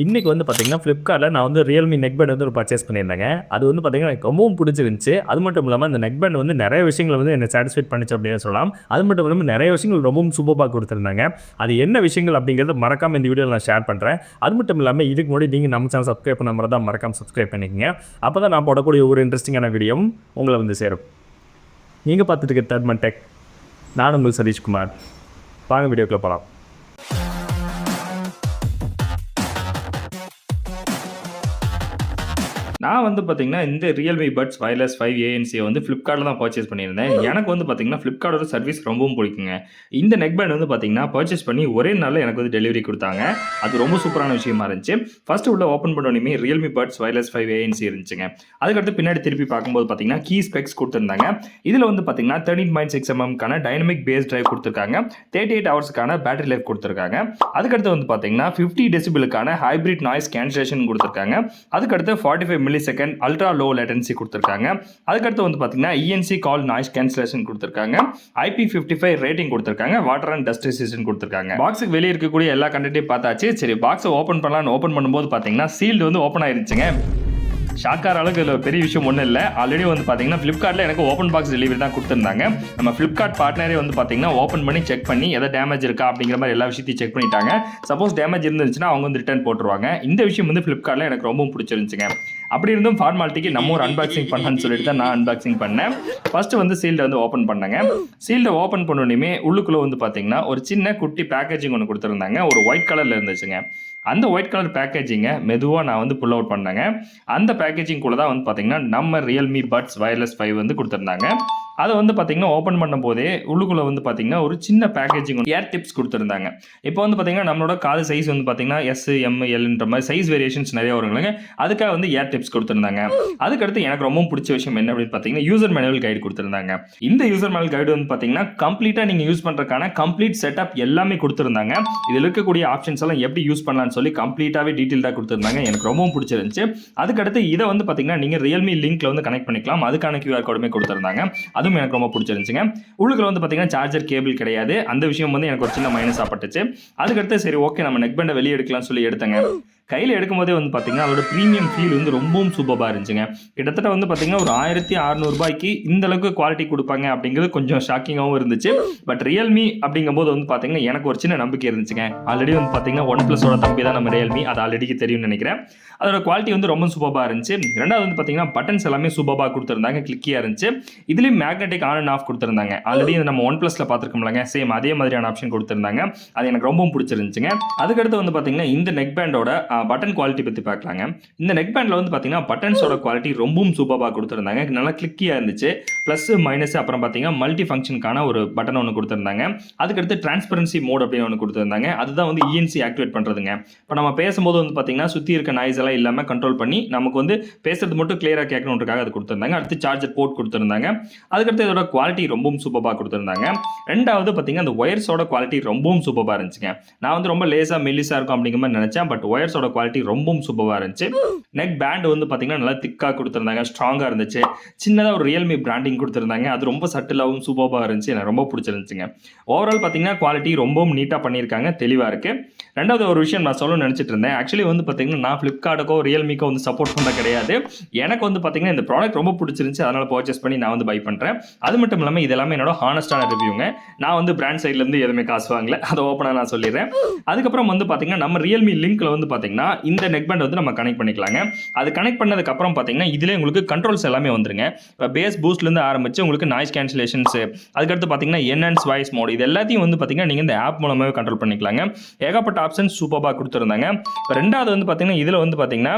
இன்னைக்கு வந்து பார்த்தீங்கன்னா ஃப்ளிப்கார்ட்டில் நான் வந்து ரியல்மி நெக் பேண்ட் வந்து ஒரு பர்ச்சேஸ் பண்ணியிருந்தேங்க. அது வந்து பார்த்தீங்கன்னா எனக்கு ரொம்பவும் பிடிச்சிருந்துச்சு. அது மட்டும் இல்லாமல் அந்த நெக் பேண்ட் வந்து நிறைய விஷயங்கள் வந்து என்னை சாட்டிஸ்ஃபைட் பண்ணிச்சு அப்படின்னு சொல்லலாம். அது மட்டும் இல்லாமல் நிறைய விஷயங்கள் ரொம்பவும் சூப்பராக கொடுத்துருந்தாங்க. அது என்ன விஷயங்கள் அப்படிங்கிறது மறக்காமல் இந்த வீடியோவில் நான் ஷேர் பண்ணுறேன் அது மட்டும் இல்லாமல் இதுக்கு முன்னாடி நீங்கள் நம்ம சேனல் சப்ஸ்கிரைப் பண்ண மாதிரி தான் மறக்காமல் சப்ஸ்கிரைப் பண்ணிக்கங்க. அப்போ தான் நான் போடக்கூடிய ஒரு இன்ட்ரெஸ்டிங்கான வீடியோவும் உங்களை வந்து சேரும். நீங்கள் பார்த்துட்டு இருக்க தேர்ட் டெக் நான் உங்கள் சதீஷ்குமார். வாங்க வீடியோக்குள்ளே போகலாம் நான் வந்து பார்த்தீங்கன்னா இந்த ரியல்மி பட்ஸ் வயர்லெஸ் ஃபைவ் ஏஎன்சியை வந்து ஃப்ளிப்கார்ட்டில் தான் பர்ச்சேஸ் பண்ணியிருந்தேன். எனக்கு வந்து பார்த்தீங்கன்னா ஃப்ளிப்கார்ட்டோட சர்வீஸ் ரொம்பவும் பிடிக்குங்க. இந்த நெக் பேண்ட் வந்து பார்த்தீங்கன்னா பர்ச்சேஸ் பண்ணி ஒரே நாளில் எனக்கு வந்து டெலிவரி கொடுத்தாங்க. அது ரொம்ப சூப்பரான விஷயமா இருந்துச்சு. ஃபர்ஸ்ட் உள்ள ஓப்பன் பண்ணோடனே Realme buds wireless five ANC இருந்துச்சுங்க. அதுக்கடுத்து பின்னாடி திருப்பி பார்க்கும்போது பார்த்தீங்கன்னா கீ ஸ்பெக்ஸ் கொடுத்துருந்தாங்க. இதில் வந்து பார்த்தீங்கன்னா தேர்ட்டின் பாயிண்ட் சிக்ஸ் எம்எம்க்கான டைனமிக் பேஸ் டிரைவ் கொடுத்துருக்காங்க. தேர்ட்டி எயிட் ஹவர்ஸ்க்கான பேட்டரி லைஃப் கொடுத்துருக்காங்க. அதுக்கடுத்து வந்து பார்த்தீங்கன்னா ஃபிஃப்டி டெசிபிளுக்கான ஹைப்ரிட் நாய்ஸ் கேன்சலேஷன் கொடுத்துருக்காங்க. அதுக்கடுத்து forty five milli second ultra low latency கொடுத்துருக்காங்க. அதுக்கடுத்து வந்து பார்த்தீங்கன்னா இஎன்சி கால் நாய்ஸ் கேன்சலேஷன் கொடுத்துருக்காங்க. ஐபி ஃபிஃப்டி ஃபைவ் ரேட்டிங் கொடுத்துருக்காங்க. வாட்டர் அண்ட் டஸ்ட் ரெசிஸ்டன் கொடுத்துருக்காங்க. பாக்ஸுக்கு வெளியே இருக்கக்கூடிய எல்லா கண்டென்ட்டையும் பார்த்தாச்சு. சரி பாக்ஸை ஓப்பன் பண்ணலான்னு ஓப்பன் பண்ணும்போது பார்த்தீங்கன்னா சீல்டு வந்து ஓப்பன் ஆயிருச்சுங்க. ஷாக்கார அளவுக்கு இதில் பெரிய விஷயம் ஒன்றும் இல்லை. ஆல்ரெடி வந்து பார்த்தீங்கன்னா ஃப்ளிப்கார்ட்டில் எனக்கு ஓப்பன் பாக்ஸ் டெலிவரி தான் கொடுத்துருந்தாங்க. நம்ம ஃப்ளிப்கார்ட் பார்ட்னரே வந்து பார்த்தீங்கன்னா ஓப்பன் பண்ணி செக் பண்ணி எதை டேமேஜ் இருக்கா அப்படிங்கிற மாதிரி எல்லா விஷயத்தையும் செக் பண்ணிட்டாங்க. சப்போஸ் டேமேஜ் இருந்துச்சுன்னா அவங்க வந்து ரிட்டர்ன் போட்டுருவாங்க. இந்த விஷயம் வந்து ஃப்ளிப்கார்ட்டில் எனக்கு ரொம்பவும் பிடிச்சிருந்துச்சுங்க. அப்படி இருந்தும் ஃபார்மாலிட்டிக்கு நம்ம ஒரு அன்பாக்சிங் பண்ணலான்னு சொல்லிட்டு தான் நான் அன்பாக்சிங் பண்ணேன். ஃபர்ஸ்ட் வந்து சீல்டை வந்து ஓப்பன் பண்ணேங்க. சீல்டை ஓப்பன் பண்ணோடனே உள்ளுக்குள்ளே வந்து பார்த்தீங்கன்னா ஒரு சின்ன குட்டி பேக்கேஜிங் ஒன்று கொடுத்துருந்தாங்க. ஒரு ஒயிட் கலரில் இருந்துச்சுங்க. அந்த ஒயிட் கலர் பேக்கேஜிங்கை மெதுவாக நான் வந்து புல் அவுட் பண்ணேங்க. அந்த பேக்கேஜிங் கூட தான் வந்து பார்த்தீங்கன்னா நம்ம ரியல்மி பட்ஸ் வயர்லெஸ் ஃபைவ் வந்து கொடுத்துருந்தாங்க. அதை வந்து பார்த்தீங்கன்னா ஓப்பன் பண்ணும்போதே உள்ளுக்குள்ளே வந்து பார்த்தீங்கன்னா ஒரு சின்ன பேக்கேஜிங் ஏர் டிப்ஸ் கொடுத்துருந்தாங்க. இப்போ வந்து பார்த்தீங்கன்னா நம்மளோட காது சைஸ் வந்து பார்த்தீங்கன்னா எஸ் எம் எல்ன்ற மாதிரி சைஸ் வேரியேஷன்ஸ் நிறைய வருங்களேங்க அதுக்காக வந்து ஏர் டிப்ஸ் கொடுத்துருந்தாங்க. அதுக்கடுத்து எனக்கு ரொம்ப பிடிச்ச விஷயம் என்ன அப்படின்னு பார்த்தீங்கன்னா யூசர் மேனுவல் கைடு கொடுத்துருந்தாங்க. இந்த யூசர் மேனுவல் கைடு வந்து பார்த்தீங்கன்னா கம்ப்ளீட்டாக நீங்கள் யூஸ் பண்ணுறதுக்கான கம்ப்ளீட் செட்டப் எல்லாமே கொடுத்துருந்தாங்க. இதில் இருக்கக்கூடிய ஆப்ஷன்ஸ் எல்லாம் எப்படி யூஸ் பண்ணலாம்னு சொல்லி கம்ப்ளீட்டாகவே டீட்டெயில்டாக கொடுத்துருந்தாங்க. எனக்கு ரொம்பவும் பிடிச்சிருந்துச்சு. அதுக்கடுத்து இதை வந்து பார்த்தீங்கன்னா நீங்கள் ரியல்மி லிங்க்ல வந்து கனெக்ட் பண்ணிக்கலாம். அதுக்கான கியூஆர் கோடுமே கொடுத்துருந்தாங்க. அதுவும் எனக்கு ரொம்ப பிடிச்சிருந்துச்சுங்க. உள்ளுக்குள்ள வந்து பார்த்தீங்கன்னா சார்ஜர் கேபிள் கிடையாது. அந்த விஷயம் வந்து எனக்கு ஒரு சின்ன மைனஸ் ஆப்பட்டுச்சு அதுக்கடுத்து சரி ஓகே நம்ம நெக் பேண்டை வெளியே எடுக்கலாம்னு சொல்லி எடுத்தேங்க. கையில் எடுக்கும்போதே வந்து பார்த்தீங்கன்னா அதோட ப்ரீமியம் ஃபீல் வந்து ரொம்பவும் சூப்பராக இருந்துச்சுங்க. கிட்டத்தட்ட வந்து பார்த்தீங்கன்னா ஒரு ஆயிரத்தி அறநூறுபாய்க்கு இந்த அளவுக்கு குவாலிட்டி கொடுப்பாங்க அப்படிங்கிறது கொஞ்சம் ஷாக்கிங்காகவும் இருந்துச்சு. பட் ரியல்மி அப்படிங்கும்போது வந்து பார்த்தீங்கன்னா எனக்கு ஒரு சின்ன நம்பிக்கை இருந்துச்சுங்க. ஆல்ரெடி வந்து பார்த்தீங்கன்னா ஒன் ப்ளஸோட தம்பி தான் நம்ம ரியல்மி அது ஆல்ரெடிக்கு தெரியும்னு நினைக்கிறேன். அதோட குவாலிட்டி வந்து ரொம்ப சூப்பராக இருந்துச்சு. ரெண்டாவது வந்து பார்த்தீங்கன்னா பட்டன்ஸ் எல்லாமே சூப்பராக கொடுத்துருந்தாங்க. கிளிக்கியாக இருந்துச்சு. இதுலேயும் மேக்னெட்டிக் ஆன் அண்ட் ஆஃப் கொடுத்துருந்தாங்க. ஆல்ரெடி நம்ம ஒன் ப்ளஸில் பார்த்துருக்கோம்லங்க. சேம் அதே மாதிரியான ஆப்ஷன் கொடுத்துருந்தாங்க. அது எனக்கு ரொம்பவும் பிடிச்சிருந்துச்சுங்க. அதுக்கடுத்து வந்து பார்த்தீங்கன்னா இந்த நெக் பேண்டோட பட்டன் குவாலிட்டி பற்றி பார்க்கலாங்க. இந்த நெக் பேண்டில் வந்து பார்த்தீங்கன்னா பட்டன்ஸோட குவாலிட்டி ரொம்பவும் சூப்பராக கொடுத்துருந்தாங்க. நல்லா கிளிக்கியாக இருந்துச்சு. ப்ளஸ் மைனஸ் அப்புறம் பார்த்தீங்கன்னா மல்டி ஃபங்க்ஷனுக்கான ஒரு பட்டன் ஒன்று கொடுத்துருந்தாங்க. அதுக்கடுத்து டிரான்ஸ்பரன்சி மோட் அப்படின்னு ஒன்று கொடுத்துருந்தாங்க. அதுதான் வந்து இஎன்சி ஆக்டிவேட் பண்ணுறதுங்க இப்போ நம்ம பேசும்போது வந்து பார்த்தீங்கன்னா சுற்றி இருக்க நாய்ஸ் எல்லாம் இல்லாமல் கண்ட்ரோல் பண்ணி நமக்கு வந்து பேசுறது மட்டும் கிளியராக கேட்கணுன்றக்காக அது கொடுத்துருந்தாங்க. அடுத்து சார்ஜர் போர்ட் கொடுத்துருந்தாங்க. அதுக்கடுத்து இதோட குவாலிட்டி ரொம்பவும் சூப்பராக கொடுத்துருந்தாங்க. ரெண்டாவது பார்த்தீங்கன்னா அந்த ஒயர்ஸோட குவாலிட்டி ரொம்பவும் சூப்பராக இருந்துச்சுங்க. நான் வந்து ரொம்ப லேசாக மெல்லிஸாக இருக்கும் அப்படிங்கிற மாதிரி நினச்சேன். பட் ஒயர்ஸோட குவாலிட்டி ரொம்பவும் சூப்பராக இருந்துச்சு. நெக் பேண்ட் வந்து பார்த்தீங்கன்னா நல்லா திக்காக கொடுத்துருந்தாங்க ஸ்ட்ராங்காக இருந்துச்சு. சின்னதாக ஒரு ரியல்மி பிராண்டிங் கொடுத்துருந்தாங்க. அது ரொம்ப சட்டிலாகவும் சூப்பராக இருந்துச்சு. எனக்கு ரொம்ப பிடிச்சிருந்துச்சுங்க. ஓவரால் பார்த்தீங்கன்னா குவாலிட்டி ரொம்பவும் நீட்டாக பண்ணியிருக்காங்க. தெளிவாக இருக்குது ரெண்டாவது ஒரு விஷயம் நான் சொல்லணும்னு நினச்சிட்டு இருந்தேன். ஆக்சுவலி வந்து பார்த்தீங்கன்னா நான் ஃப்ளிப்கார்ட்டுக்கோ ரியல்மிக்கோ வந்து சப்போர்ட் பண்ண கிடையாது. எனக்கு வந்து பார்த்தீங்கன்னா இந்த ப்ராடக்ட் ரொம்ப பிடிச்சிருந்துச்சு. அதனால் பர்ச்சேஸ் பண்ணி நான் வந்து பை பண்ணுறேன் அது மட்டும் இல்லாமல் இதெல்லாமே என்னோட ஹானஸ்டான ரிவ்யூங்க நான் வந்து பிராண்ட் சைட்லேருந்து எதுவுமே காசு வாங்கல. அதை ஓப்பனாக நான் சொல்லிடுறேன். அதுக்கப்புறம் வந்து பார்த்தீங்கன்னா நம்ம ரியல்மி லிங்க்ல வந்து பார்த்தீங்கன்னா இந்த நெக் பேண்ட் வந்து நம்ம கனெக்ட் பண்ணிக்கலாங்க. அது கனெக்ட் பண்ணதுக்கப்புறம் பார்த்தீங்கன்னா இதிலே உங்களுக்கு கண்ட்ரோல்ஸ் எல்லாமே வந்துருங்க. இப்போ பேஸ் பூஸ்ட்லேருந்து ஆரம்பிச்சு உங்களுக்கு நாய்ஸ் கேன்சலேஷன்ஸ் அதுக்கடுத்து பார்த்தீங்கன்னா என்ஹான்ஸ் வாய்ஸ் மோட் இது எல்லாத்தையும் வந்து பார்த்தீங்கன்னா நீங்கள் இந்த ஆப் மூலமாகவே கண்ட்ரோல் பண்ணிக்கலாங்க. ஏகப்பட்ட ஆப்ஷன்ஸ் சூப்பராக கொடுத்துருந்தாங்க. இப்போ ரெண்டாவது வந்து பார்த்தீங்கன்னா இதில் வந்து பார்த்தீங்கன்னா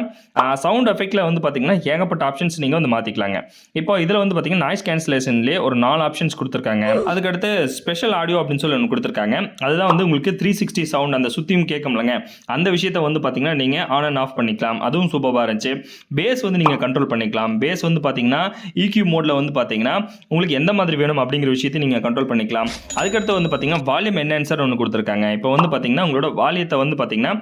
சவுண்ட் எஃபெக்ட்டில் வந்து பார்த்தீங்கன்னா ஏகப்பட்ட ஆப்ஷன்ஸ் நீங்கள் வந்து மாற்றிக்கலாங்க இப்போ இதில் வந்து பார்த்தீங்கன்னா நாய்ஸ் கேன்சலேஷன்லேயே ஒரு நாலு ஆப்ஷன்ஸ் கொடுத்துருக்காங்க. அதுக்கடுத்து ஸ்பெஷல் ஆடியோ அப்படின்னு சொல்லி ஒன்று கொடுத்துருக்காங்க. அதுதான் வந்து உங்களுக்கு த்ரீ சிக்ஸ்டி சவுண்ட் அந்த சுற்றியும் கேட்கலங்க அந்த விஷயத்த வந்து பார்த்தீங்கன்னா நீங்கள் ஆன் அண்ட் ஆஃப் பண்ணிக்கலாம். அதுவும் சூப்பராக இருந்துச்சு. பேஸ் வந்து நீங்கள் கண்ட்ரோல் பண்ணிக்கலாம். பேஸ் வந்து பார்த்தீங்கன்னா இக்யூ மோடில் வந்து பார்த்தீங்கன்னா உங்களுக்கு எந்த மாதிரி வேணும் அப்படிங்கிற விஷயத்தை நீங்கள் கண்ட்ரோல் பண்ணிக்கலாம். அதுக்கடுத்து வந்து பார்த்தீங்கன்னா வால்யூம் என்ஹான்சர் ஒன்று கொடுத்துருக்காங்க. இப்போ வந்து பார்த்தீங்கன்னா உங்களோட வால்யூம் வால்யூத்தை வந்து பார்த்தீங்கன்னா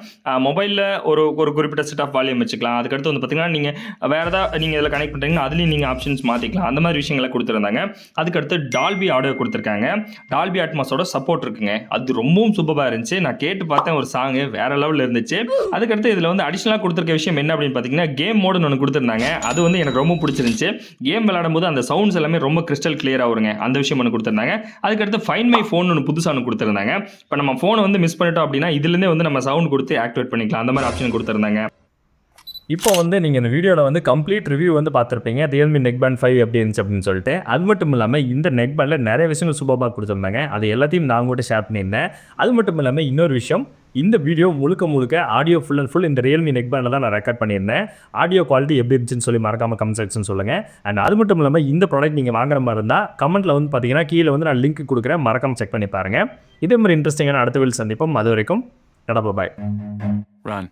மொபைலில் ஒரு ஒரு குறிப்பிட்ட செட் ஆஃப் வால்யூம் வச்சுக்கலாம். அதுக்கடுத்து வந்து பார்த்தீங்கன்னா நீங்கள் வேறு ஏதாவது நீங்கள் இதில் கனெக்ட் பண்ணுறீங்கன்னா அதுலேயும் நீங்கள் ஆப்ஷன்ஸ் மாற்றிக்கலாம் அந்த மாதிரி விஷயங்களை கொடுத்துருந்தாங்க. அதுக்கடுத்து டால்பி ஆடியோ கொடுத்துருக்காங்க. டால்பி அட்மாஸோட சப்போர்ட் இருக்குங்க. அது ரொம்பவும் சூப்பராக இருந்துச்சு. நான் கேட்டு பார்த்தேன் ஒரு சாங்கு வேற லெவலில் இருந்துச்சு. அதுக்கடுத்து இதில் வந்து அடிஷனலாக கொடுத்துருக்க விஷயம் என்ன அப்படின்னு பார்த்தீங்கன்னா கேம் மோடுன்னு ஒன்று கொடுத்துருந்தாங்க. அது வந்து எனக்கு ரொம்ப பிடிச்சிருந்துச்சு. கேம் விளையாடும் போது அந்த சவுண்ட்ஸ் எல்லாமே ரொம்ப கிறிஸ்டல் கிளியராக வருங்க. அந்த விஷயம் ஒன்று கொடுத்துருந்தாங்க. அதுக்கடுத்து ஃபைன் மை ஃபோன் ஒன்று புதுசாக ஒன்று கொடுத்துருந்தாங்க. இப்போ நம்ம ஃபோனை வந்து மிஸ் பண்ணிட்டோம் அப்படின்னா இதுலேருந்து வந்து நம்ம சவுண்ட் கொடுத்து ஆக்டிவேட் பண்ணிக்கலாம். அந்த மாதிரி ஆப்ஷன் கொடுத்துருந்தாங்க. இப்போ வந்து நீங்கள் இந்த வீடியோவில் வந்து கம்ப்ளீட் ரிவ்யூ வந்து பார்த்துருப்பீங்க. ரியல்மி நெக் பேண்ட் ஃபைவ் எப்படி இருந்துச்சு அப்படின்னு சொல்லிட்டு. அது மட்டும் இல்லாமல் இந்த நெக் பேண்டில் நிறைய விஷயங்கள் சூப்பராக கொடுத்துருந்தாங்க. அது எல்லாத்தையும் நான் கூட ஷேர் பண்ணியிருந்தேன். அது மட்டும் இல்லாமல் இன்னொரு விஷயம். இந்த வீடியோ முழுக்க முழுக்க ஆடியோ ஃபுல் அண்ட் ஃபுல் இந்த ரியல்மி நெக் பேண்டில் தான் நான் ரெக்கார்ட் பண்ணியிருந்தேன். ஆடியோ குவாலிட்டி எப்படி இருந்துச்சுன்னு சொல்லி மறக்காம கமெண்ட் செக்ஷன் சொல்லுங்கள் அண்ட் அது மட்டும் இல்லாமல் இந்த ப்ராடக்ட் நீங்கள் வாங்குற மாதிரி இருந்தால் கமெண்ட்டில் வந்து பார்த்தீங்கன்னா கீழே வந்து நான் லிங்க் கொடுக்குறேன். மறக்காமல் செக் பண்ணி பாருங்கள் இதே மாதிரி இன்ட்ரெஸ்டிங்கான அடுத்த வீல் சந்திப்போம். அது வரைக்கும் Tada, bye bye. Run.